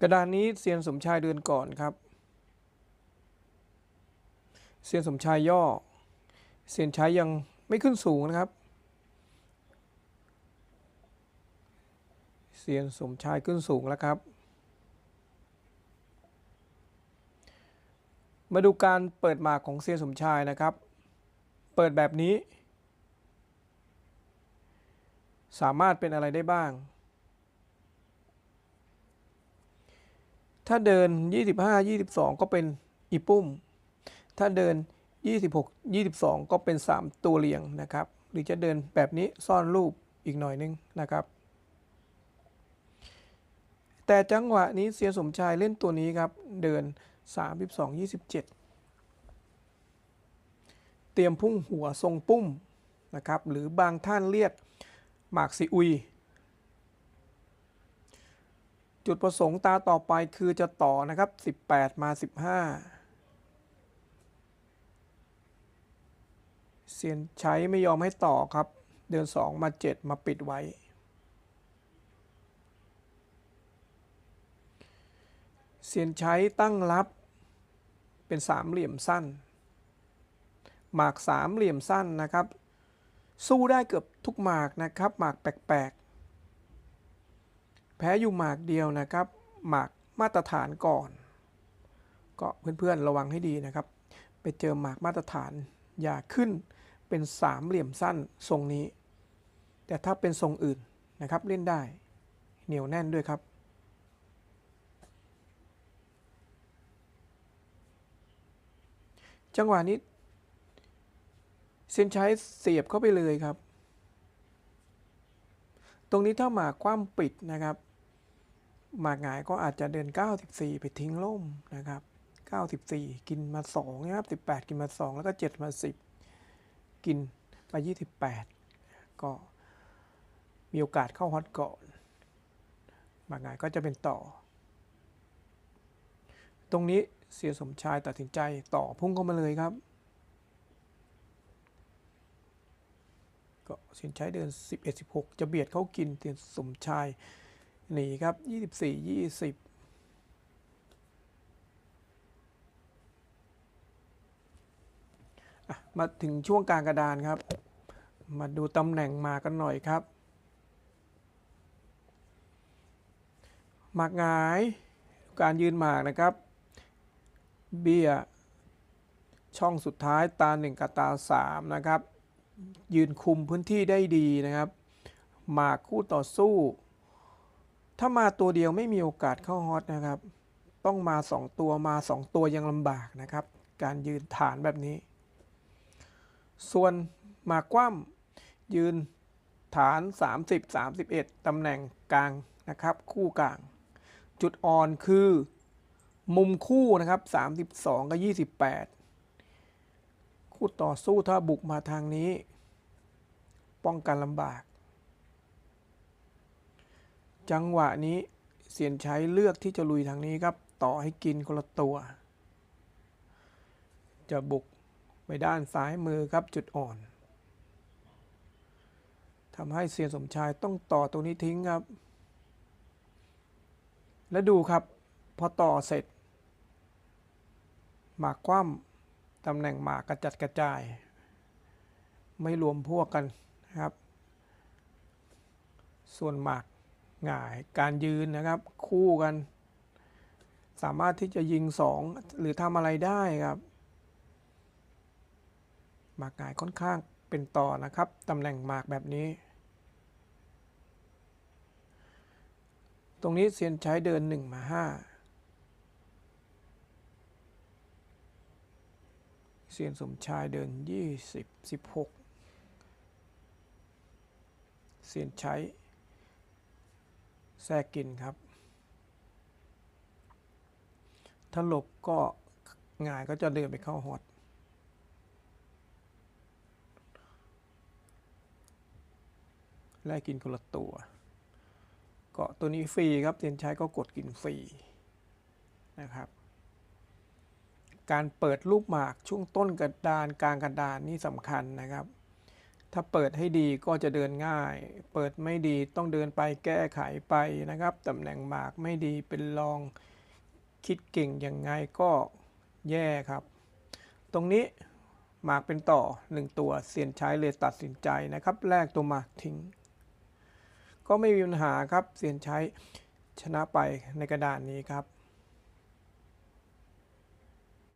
กระดานนี้เซียนสมชายเดินก่อนครับ เซียนสมชายย่อ เซียนชัยยังไม่ขึ้นสูงนะครับ เซียนสมชายขึ้นสูงแล้วครับ มาดูการเปิดหมากของเซียนสมชายนะครับ เปิดแบบนี้ สามารถเป็นอะไรได้บ้าง ถ้าเดิน 25 22 ก็เป็นอีปุ้มถ้าเดิน 26 22 ก็เป็น 3 ตัวเรียงนะครับ หรือจะเดินแบบนี้ซ่อนรูปอีกหน่อยนึงนะครับ แต่จังหวะนี้เสียสมชายเล่นตัวนี้ครับ เดิน 32 27 เตรียมพุ่งหัวทรงปุ้มนะครับ หรือบางท่านเรียกหมากซีอุย จุดประสงค์ตาต่อไปคือจะต่อนะครับ 18 มา 15เซียนใช้ไม่ยอมให้ต่อครับ เดือน 2 มา 7 มาปิดไว้เซียนใช้ตั้งรับ เป็นสามเหลี่ยมสั้น หมากสามเหลี่ยมสั้นนะครับ สู้ได้เกือบทุกหมากนะครับ หมากแปลก แพ้อยู่หมากเดียวนะครับ หมากมาตรฐานก่อน ก็เพื่อนๆระวังให้ดีนะครับ ไปเจอหมากมาตรฐาน อย่าขึ้นเป็นสามเหลี่ยมสั้นทรงนี้ แต่ถ้าเป็นทรงอื่นนะครับเล่นได้ เหนียวแน่นด้วยครับจังหวะนี้เส้นใช้เสียบเข้าไปเลยครับ ตรงนี้ถ้าหมากคว่ำปิดนะครับ หมากหงายก็อาจจะเดิน 94 ไปทิ้งล่มนะครับ 94 กินมา2นะครับ18 กินมา 2 แล้วก็ 7 มา 10 กินไป28 ก็มีโอกาสเข้าฮอตก่อน หมากหงายก็จะเป็นต่อ ตรงนี้เสียสมชายตัดสินใจต่อพุ่งเข้ามาเลยครับ ก็สินใช้เดิน 11 16 จะเบียดเข้ากินเตียสมชาย หนีครับ24 20อะมาถึงช่วงกลางกระดานครับ มาดูตำแหน่งหมากกันหน่อยครับ หมากหงายการยืนหมากนะครับ เบี้ย ช่องสุดท้ายตาหนึ่งกับตาสามนะครับ ยืนคุมพื้นที่ได้ดีนะครับ หมากคู่ต่อสู้ ถ้ามาตัวเดียวไม่มีโอกาสเข้าฮอตนะครับ ต้องมา 2 ตัวมา 2 ตัวยังลำบากนะครับ การยืนฐานแบบนี้ ส่วนหมากคว่ำยืนฐาน 30 31ตำแหน่งกลางนะครับ คู่กลาง จุดอ่อนคือมุมคู่นะครับ 32 กับ 28 คู่ต่อสู้ถ้าบุกมาทางนี้ ป้องกันลำบาก จังหวะนี้เสียนใช้เลือกที่จะลุยทางนี้ครับ ต่อให้กินคนละตัว จะบุกไปด้านซ้ายมือครับจุดอ่อนทำให้เซียนสมชายต้องต่อตรงนี้ทิ้งครับ และดูครับ พอต่อเสร็จ หมากคว่ำตำแหน่งหมากกระจัดกระจาย ไม่รวมพวกกันนะครับ ส่วนหมาก งายการยืนนะครับคู่กัน สามารถที่จะยิงสองหรือทำอะไรได้ครับหมากงายค่อนข้างเป็นต่อนะครับตำแหน่งหมากแบบนี้ ตรงนี้เซียนใช้เดิน 1 มา 5 เซียนสมชายเดิน 20 16 เซียนใช้ แทรกกินครับ ถ้าหลบก็หงายก็จะเดินไปเข้าฮอตแลกกินคนละตัว เก็ตัวนี้ฟรีครับเซียนใช้ก็กดกินฟรีนะครับ การเปิดรูปหมากช่วงต้นกระดานกลางกระดานนี่สำคัญนะครับ ถ้าเปิดให้ดีก็จะเดินง่าย เปิดไม่ดีต้องเดินไปแก้ไขไปนะครับ ตำแหน่งหมากไม่ดีเป็นรอง คิดเก่งยังไงก็แย่ครับ ตรงนี้หมากเป็นต่อหนึ่งตัวเซียนใช้เลยตัดสินใจนะครับ แลกตัวหมากทิ้ง ก็ไม่มีปัญหาครับเซียนใช้ชนะไปในกระดานนี้ครับ